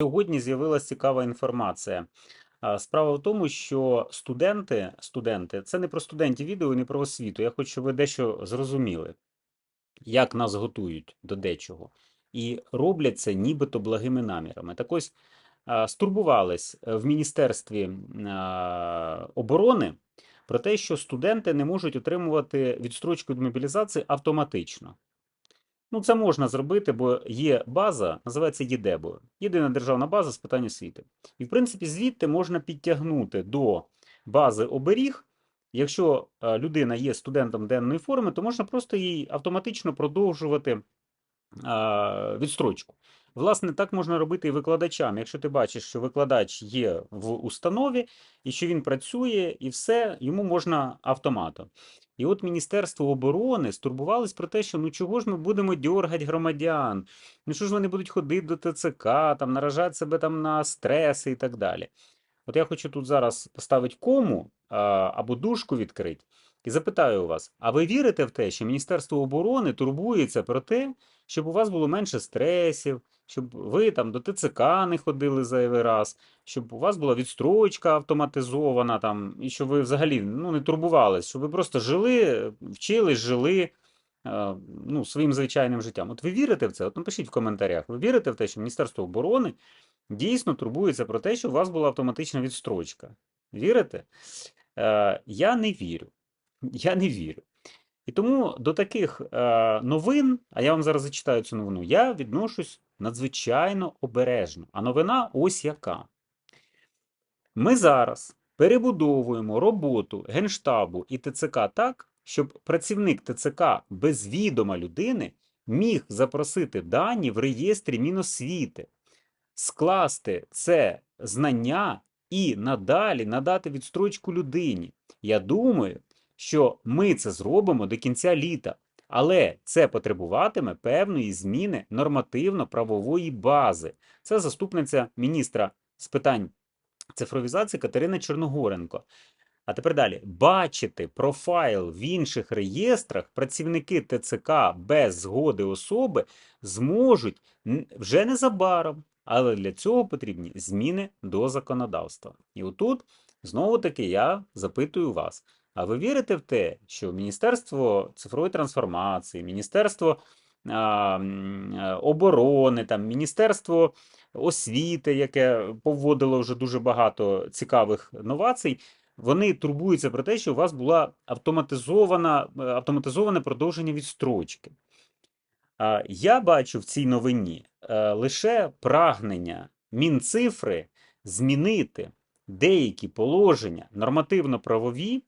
Сьогодні з'явилася цікава інформація. Справа в тому, що студенти, студенти, це не про студентів відео не про освіту. Я хочу, щоб ви дещо зрозуміли, як нас готують до дечого. І роблять це нібито благими намірами. Так ось стурбувались е, в Міністерстві оборони про те, що студенти не можуть отримувати відстрочку від мобілізації автоматично. Ну, це можна зробити, бо є база, називається ЄДЕБО, єдина державна база з питань освіти. І, в принципі, звідти можна підтягнути до бази оберіг. Якщо е, людина є студентом денної форми, то можна просто їй автоматично продовжувати е, відстрочку. Власне, так можна робити і викладачам. Якщо ти бачиш, що викладач є в установі і що він працює, і все, йому можна автоматом. І от Міністерство оборони стурбувалось про те, що ну чого ж ми будемо дьоргати громадян? Ну що ж вони будуть ходити до ТЦК, там наражати себе там на стреси і так далі. От я хочу тут зараз поставити кому або дужку відкрити і запитаю вас: а ви вірите в те, що Міністерство оборони турбується про те, щоб у вас було менше стресів, щоб ви там до ТЦК не ходили зайвий раз, щоб у вас була відстрочка автоматизована, там, і щоб ви взагалі ну, не турбувались, щоб ви просто жили, вчились, жили е, ну, своїм звичайним життям. От ви вірите в це? От напишіть в коментарях, ви вірите в те, що Міністерство оборони дійсно турбується про те, що у вас була автоматична відстрочка? Вірите? Е, Я не вірю. Я не вірю. І тому до таких е, новин, а я вам зараз зачитаю цю новину, я відношусь надзвичайно обережно. А новина ось яка. Ми зараз перебудовуємо роботу Генштабу і ТЦК так, щоб працівник ТЦК без відома людини міг запросити дані в реєстрі Міносвіти, скласти це знання і надалі надати відстрочку людині. Я думаю, що ми це зробимо до кінця літа. Але це потребуватиме певної зміни нормативно-правової бази. Це заступниця міністра з питань цифровізації Катерина Чорногоренко. А тепер далі бачити профайл в інших реєстрах працівники ТЦК без згоди особи зможуть вже незабаром, але для цього потрібні зміни до законодавства. І отут знову таки я запитую вас. А ви вірите в те, що Міністерство цифрової трансформації, Міністерство а, оборони, там, Міністерство освіти, яке поводило вже дуже багато цікавих новацій, вони турбуються про те, що у вас була автоматизована, е, автоматизоване продовження відстрочки. А, Я бачу в цій новині е, лише прагнення Мінцифри змінити деякі положення нормативно-правові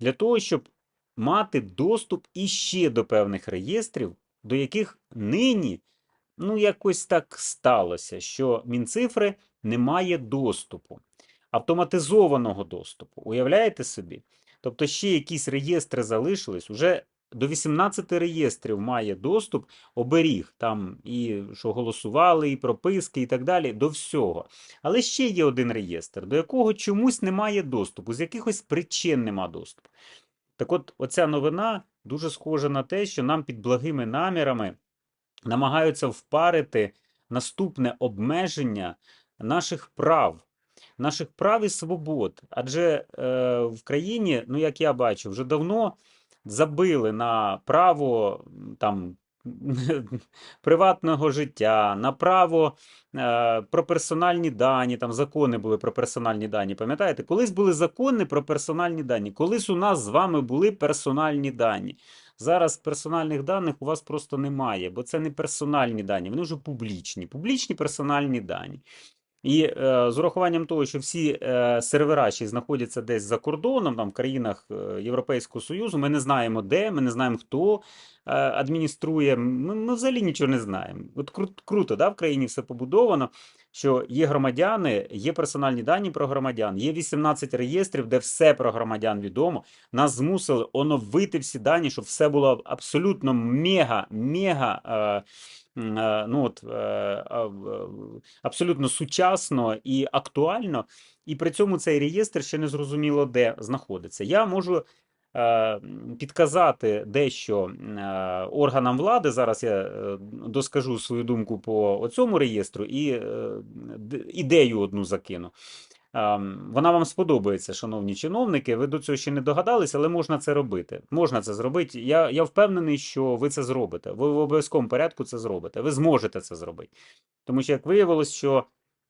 для того, щоб мати доступ іще до певних реєстрів, до яких нині ну якось так сталося, що Мінцифри не має доступу, автоматизованого доступу. Уявляєте собі? Тобто ще якісь реєстри залишились, уже до 18 реєстрів має доступ оберіг, там і що голосували, і прописки, і так далі, до всього. Але ще є один реєстр, до якого чомусь немає доступу, з якихось причин нема доступу. Так от, оця новина дуже схожа на те, що нам під благими намірами намагаються впарити наступне обмеження наших прав, наших прав і свобод. Адже е, в країні, ну як я бачу, вже давно забили на право там. Приватного життя, на право е, про персональні дані, там закони були про персональні дані. Пам'ятаєте, колись були закони про персональні дані, колись у нас з вами були персональні дані. Зараз персональних даних у вас просто немає, бо це не персональні дані, вони вже публічні, публічні персональні дані. І е, з урахуванням того, що всі е, сервера ще знаходяться десь за кордоном, там в країнах е, Європейського Союзу, ми не знаємо де, ми не знаємо, хто е, адмініструє. Ми, ми взагалі нічого не знаємо. От кру, круто, да, в країні все побудовано, що є громадяни, є персональні дані про громадян, є 18 реєстрів, де все про громадян відомо. Нас змусили оновити всі дані, щоб все було абсолютно мега, мега. Е, е, ну от, е, абсолютно сучасно і актуально, і при цьому цей реєстр ще не зрозуміло де знаходиться. Я можу підказати дещо е, органам влади. Зараз я е, доскажу свою думку по цьому реєстру і е, ідею одну закину. Вона вам сподобається, шановні чиновники. Ви до цього ще не догадались, але можна це робити. Можна це зробити. Я, я впевнений, що ви це зробите. Ви в обов'язковому порядку це зробите. Ви зможете це зробити. Тому що, як виявилось, що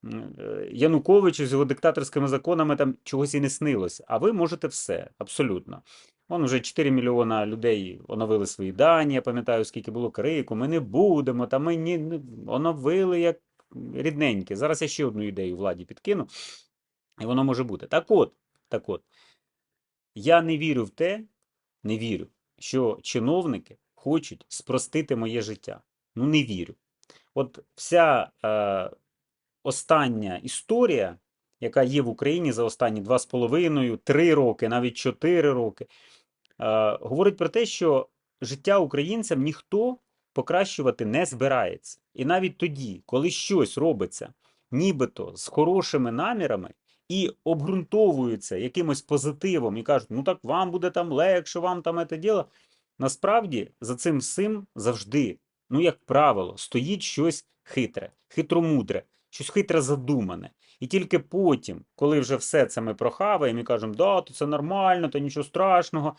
м, е, Януковичу з його диктаторськими законами там чогось і не снилось. А ви можете все, абсолютно. Вон вже 4 мільйона людей оновили свої дані. Я пам'ятаю, скільки було крику. Ми не будемо, та ми ні, оновили як рідненькі. Зараз я ще одну ідею владі підкину. І воно може бути. Так от, так от, я не вірю в те, не вірю, що чиновники хочуть спростити моє життя. Ну, не вірю. От вся е, остання історія, яка є в Україні за останні два з половиною, три роки, навіть чотири роки, говорить про те, що життя українцям ніхто покращувати не збирається. І навіть тоді, коли щось робиться нібито з хорошими намірами і обґрунтовується якимось позитивом, і кажуть, ну так вам буде там легше, вам там це діло. Насправді за цим всім завжди, ну як правило, стоїть щось хитре, хитромудре, щось хитре задумане. І тільки потім, коли вже все це ми прохаваємо і кажемо, да, то це нормально, то нічого страшного,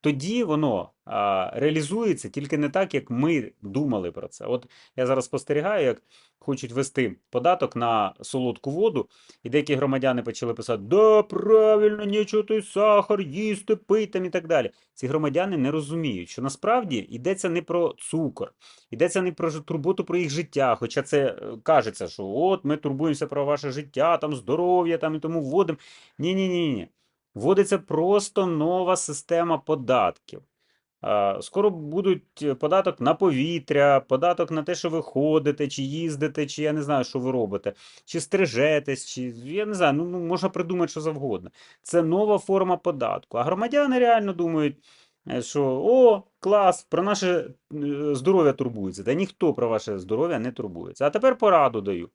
тоді воно а, реалізується тільки не так, як ми думали про це. От я зараз спостерігаю, як хочуть ввести податок на солодку воду, і деякі громадяни почали писати: Да, правильно, нічого той сахар, їсти, там і так далі. Ці громадяни не розуміють, що насправді йдеться не про цукор, йдеться не про турботу про їх життя. Хоча це е, кажеться, що от ми турбуємося про ваше життя, там здоров'я, там і тому вводимо. Ні, ні, ні, ні. Вводиться просто нова система податків. Скоро будуть е, податок на повітря, податок на те, що ви ходите, чи їздите, чи я не знаю, що ви робите, чи стрижетесь, чи я не знаю, ну ну, можна придумати що завгодно. Це нова форма податку. А громадяни реально думають, е, що о, клас, про наше е, здоров'я турбується. Та ніхто про ваше здоров'я не турбується. А тепер пораду даю.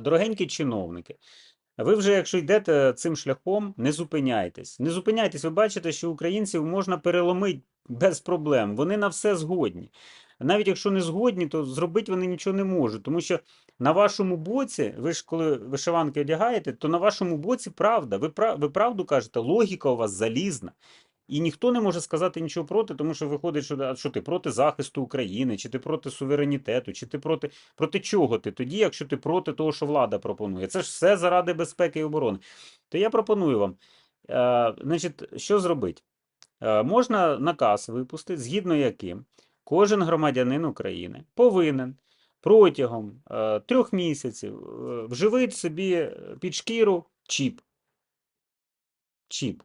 Дорогенькі чиновники, ви вже, якщо йдете цим шляхом, не зупиняйтесь. Не зупиняйтесь, ви бачите, що українців можна переломити без проблем. Вони на все згодні. Навіть якщо не згодні, то зробити вони нічого не можуть. Тому що на вашому боці, ви ж коли вишиванки одягаєте, то на вашому боці правда. Ви, ви правду кажете, логіка у вас залізна. І ніхто не може сказати нічого проти, тому що виходить, що, що ти проти захисту України, чи ти проти суверенітету, чи ти проти, проти чого ти тоді, якщо ти проти того, що влада пропонує. Це ж все заради безпеки і оборони. То я пропоную вам, е, значить, що зробити? Е, можна наказ випустити, згідно яким кожен громадянин України повинен протягом е, трьох місяців е, вживити собі під шкіру чіп. Чіп.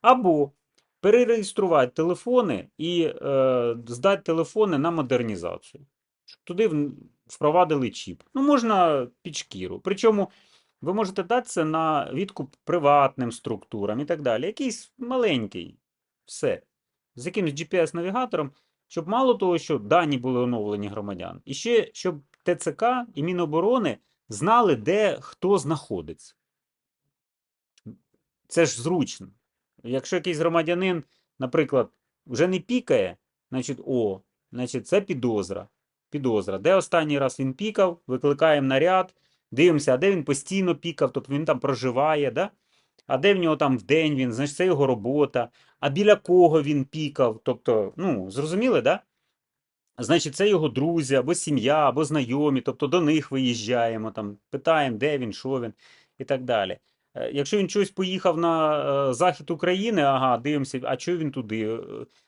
Або перереєструвати телефони і е, здати телефони на модернізацію. Щоб туди впровадили чіп. Ну, можна під шкіру. Причому ви можете дати це на відкуп приватним структурам і так далі. Якийсь маленький, все. З якимось GPS-навігатором, щоб мало того, що дані були оновлені громадян, і ще щоб ТЦК і Міноборони знали, де хто знаходиться. Це ж зручно. Якщо якийсь громадянин, наприклад, вже не пікає, значить, о, значить, це підозра. Підозра. Де останній раз він пікав, викликаємо наряд, дивимося, а де він постійно пікав, тобто він там проживає, да? а де в нього там в день він, значить, це його робота, а біля кого він пікав. Тобто, ну, зрозуміли, да? Значить, це його друзі, або сім'я, або знайомі, тобто до них виїжджаємо, там, питаємо, де він, що він і так далі. Е, Якщо він щось поїхав на е, захід України, ага, дивимося, а чого він туди? Е,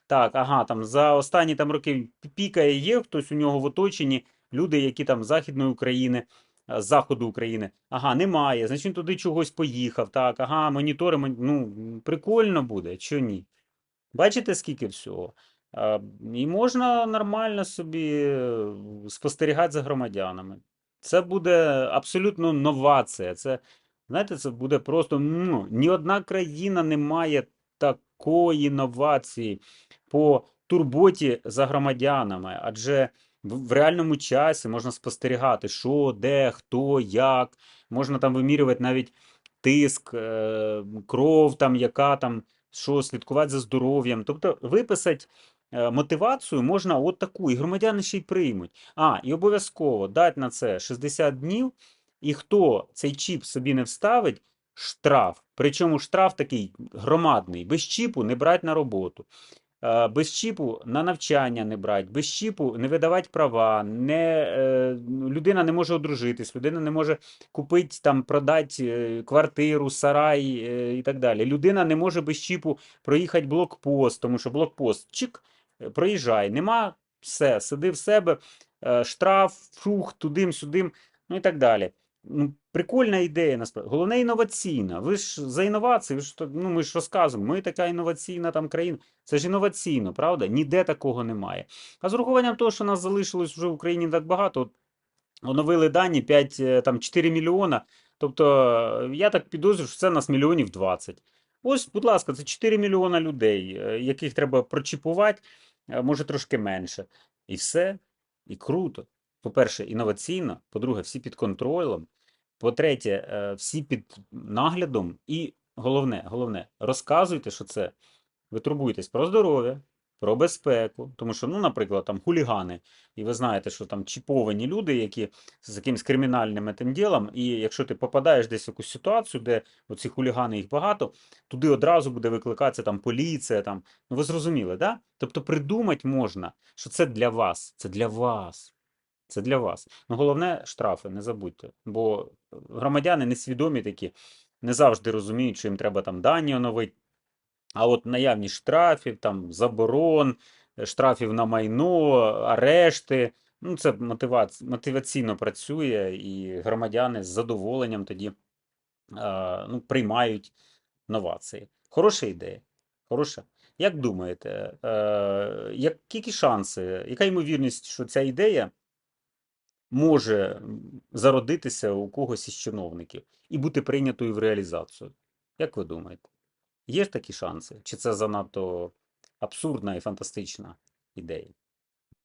Так, ага, там за останні там роки пікає, є хтось у нього в оточенні, люди, які там з Західної України, з заходу України. Ага, немає. Значить, він туди чогось поїхав. Так, ага, монітори, мон- ну, прикольно буде, чи ні? Бачите, скільки всього? І можна нормально собі спостерігати за громадянами. Це буде абсолютно новація. Це, знаєте, це буде просто ну, ні одна країна не має такої новації по турботі за громадянами, адже в, в реальному часі можна спостерігати, що, де, хто, як. Можна там вимірювати навіть тиск, е, кров, там, яка там що слідкувати за здоров'ям. Тобто виписати е, мотивацію можна от таку, і громадяни ще й приймуть. А, і обов'язково дати на це 60 днів, і хто цей чіп собі не вставить, штраф. Причому штраф такий громадний, без чіпу не брати на роботу. Е, Без чіпу на навчання не брати, без чіпу не видавати права, не, е, людина не може одружитись, людина не може купити, там, продати е, квартиру, сарай і так далі. Людина не може без чіпу проїхати блокпост, тому що блокпост, чик, проїжджай, нема, все, сиди в себе, штраф, фух, тудим-сюдим, ну і так далі. Ну, прикольна ідея, насправді. Головне інноваційна. Ви ж за інновації, ви ж, ну, ми ж розказуємо, ми така інноваційна там країна. Це ж інноваційно, правда? Ніде такого немає. А з урахуванням того, що нас залишилось вже в Україні так багато, от оновили дані 5, е, там 4 мільйона. Тобто, е, я так підозрюю, що це нас мільйонів 20. Ось, будь ласка, це 4 мільйона людей, е, яких треба прочіпувати, може трошки менше. І все. І круто. По-перше, інноваційно, по-друге, всі під контролем. По-третє, е, всі під наглядом. І головне, головне, розказуйте, що це. Ви турбуєтесь про здоров'я, про безпеку. Тому що, ну, наприклад, там хулігани, і ви знаєте, що там чіповані люди, які з якимось кримінальним тим ділом, і якщо ти попадаєш десь в якусь ситуацію, де оці хулігани їх багато, туди одразу буде викликатися там поліція. Там. Ну, ви зрозуміли, да? Тобто придумати можна, що це для вас, це для вас. Це для вас. Ну, головне штрафи, не забудьте. Бо громадяни несвідомі такі, не завжди розуміють, що їм треба там дані оновити. А от наявність штрафів, там, заборон, е, штрафів на майно, арешти, ну, це мотивац... мотиваційно працює, і громадяни з задоволенням тоді а, ну, приймають новації. Хороша ідея. Хороша. Як думаєте, е, які шанси, яка ймовірність, що ця ідея може зародитися у когось із чиновників і бути прийнятою в реалізацію? Як ви думаєте? Є ж такі шанси? Чи це занадто абсурдна і фантастична ідея?